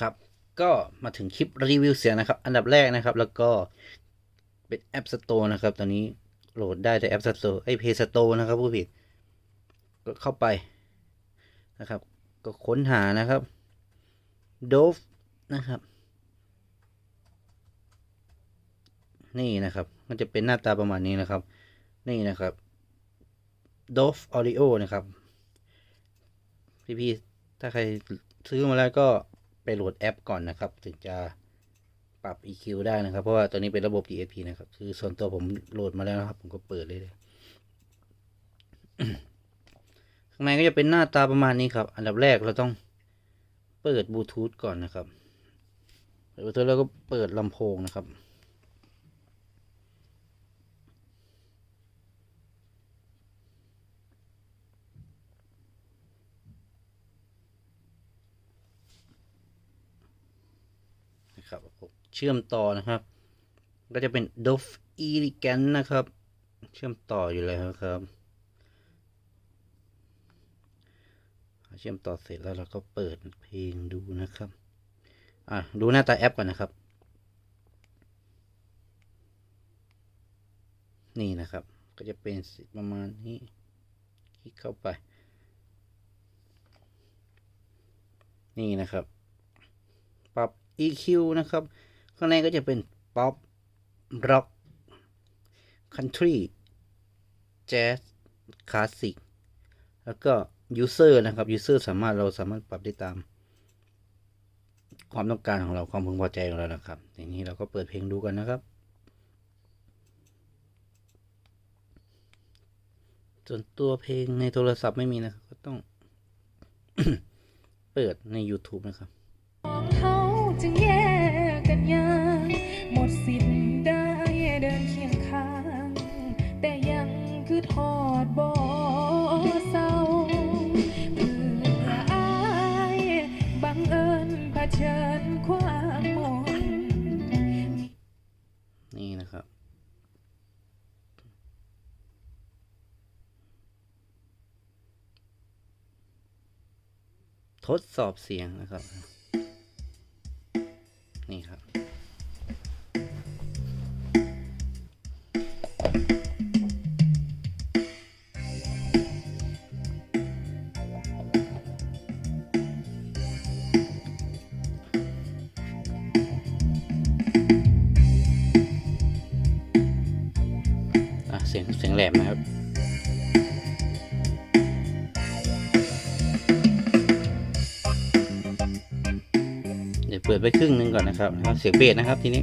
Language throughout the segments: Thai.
ครับ ก็มาถึงคลิปรีวิวเสียงนะครับ อันดับแรกนะครับ แล้วก็เป็นแอป Store นะครับ ตอนนี้โหลดได้แต่แอป Store ไอ้ Play Store นะครับผู้ผิด ก็เข้าไปนะครับ ก็ค้นหานะครับ Dove นะครับ นี่นะครับ มันจะเป็นหน้าตาประมาณนี้นะครับ นี่นะครับ Dove Audio นะครับ พี่ๆถ้าใครซื้อมาแล้วก็ ไปโหลดแอปก่อนนะครับ ถึงจะปรับ EQ ได้นะครับ เพราะว่าตัวนี้เป็นระบบ DSP นะครับ คือส่วนตัวผมโหลดมาแล้วนะครับ ผมก็เปิดเลยเลยข้างในก็จะเป็นหน้าตาประมาณนี้ครับ อันดับแรกเราต้องเปิดบลูทูธก่อนนะครับเปิดบลูทูธแล้วก็เปิดลำโพงนะครับ นะครับเชื่อมต่อนะครับ ก็จะเป็น Dove Elegant นะครับ เชื่อมต่ออยู่แล้วครับ เชื่อมต่อเสร็จแล้วเราก็เปิดเพลงดูนะครับ อะดูหน้าตาแอปก่อนนะครับ นี่นะครับ ก็จะเป็นประมาณนี้คลิกเข้าไปนี่นะครับ ปรับ EQ นะครับ ข้างในก็จะเป็น Pop Rock Country Jazz Classic แล้วก็ User นะครับ User สามารถเราสามารถปรับได้ตาม ความต้องการของเราความพึงพอใจของเรานะครับอย่างนี้เราก็เปิดเพลงดูกันนะครับ ส่วนตัวเพลงในโทรศัพท์ไม่มีนะครับ ก็ต้อง เปิดใน YouTube นะครับ จึงแยกกันยากหมดสิทธิ์ได้เดินเคียงข้าง แต่ยังคือทอดบ่เศร้าเพื่ออายบังเอิญเผชิญความมนนี่นะครับทดสอบเสียงนะครับ เสียงเสียงแหลมนะครับเดี๋ยวเปิดไปครึ่งหนึ่งก่อนนะครับเสียงเบสนะครับทีนี้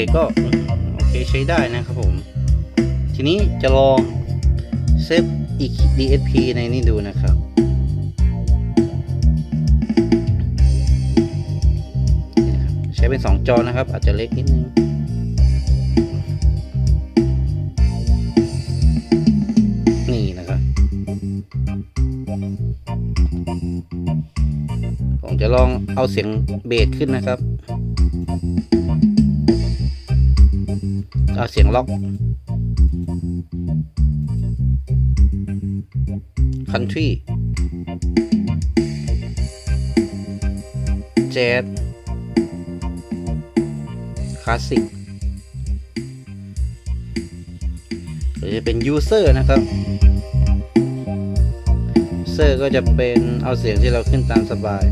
เสียงเบสก็โอเคใช้ได้นะครับผม ทีนี้จะลองเซฟอีก DSP ในนี้ดูนะครับนี่นะครับ ใช้เป็น 2 จอนะครับ อาจจะเล็กนิดนึงนี่นะครับ ผมจะลองเอาเสียงเบสขึ้นนะครับ เอาเสียงล็อก country jazz classic หรือจะเป็น user นะครับ user ก็จะเป็นเอาเสียงที่เราขึ้นตามสบาย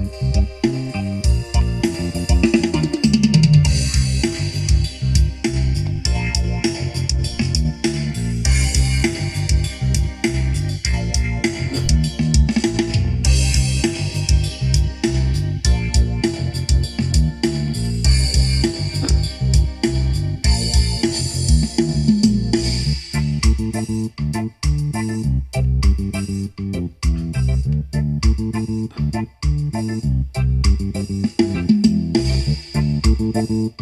เ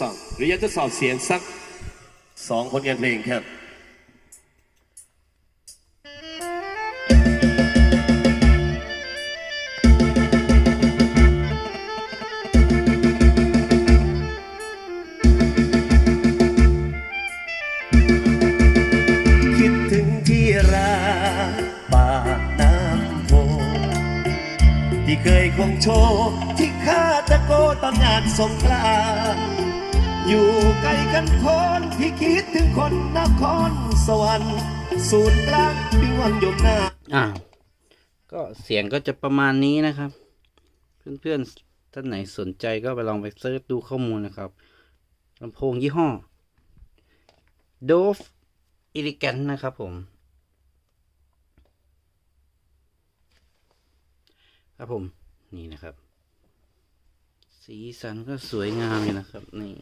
สอบหรือจะทดสอบเสียงสักสองผลงานเพลงครับคิดถึงที่ราบากน้ำโพที่เคยคงโชว์ ที่ข้าตะโกตอนงานสงกราน อยู่ไกลกันโพ้นพี่คิดถึงคนนครสวรรค์ศูนย์กลางพิวันยมนาอ้าวก็เสียงก็จะประมาณนี้นะครับ เพื่อนๆท่านไหนสนใจก็ไปลองไปเซิร์ชดูข้อมูลนะครับลำโพงยี่ห้อ Dove Elegant นะครับผมครับผมนี่นะครับ สีสันก็สวยงามเลยนะครับ นี่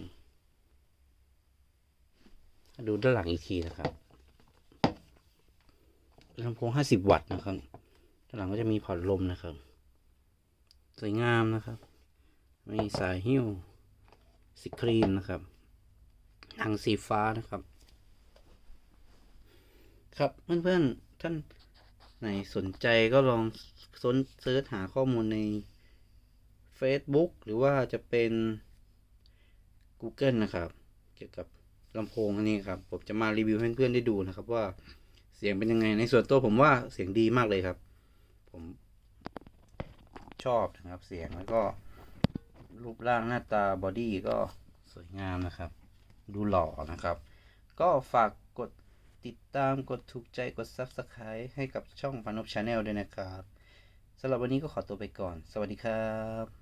ดูด้านหลังอีกทีนะครับลำโพง50วัตต์นะครับ ด้านหลังก็จะมีพอร์ตลมนะครับ สวยงามนะครับ มีสายหิ้วสีครีมนะครับหนังสีฟ้านะครับ ครับเพื่อนๆ ท่านไหนสนใจก็ลองสนเซิร์ชหาข้อมูลใน Facebook หรือว่าจะเป็น Google นะครับ เกี่ยวกับ ลำโพงอันนี้ครับ ผมจะมารีวิวให้เพื่อนๆได้ดูนะครับ ว่าเสียงเป็นยังไงในส่วนตัวผมว่าเสียงดีมากเลยครับ ผมชอบนะครับ เสียงแล้วก็ รูปร่างหน้าตาบอดี้ก็สวยงามนะครับ ดูหล่อนะครับ ก็ฝากกดติดตามกดถูกใจกด Subscribe ให้กับช่องฟันอ f ชาแนลด้วยนะครับสำหรับวันนี้ก็ขอตัวไปก่อน สวัสดีครับ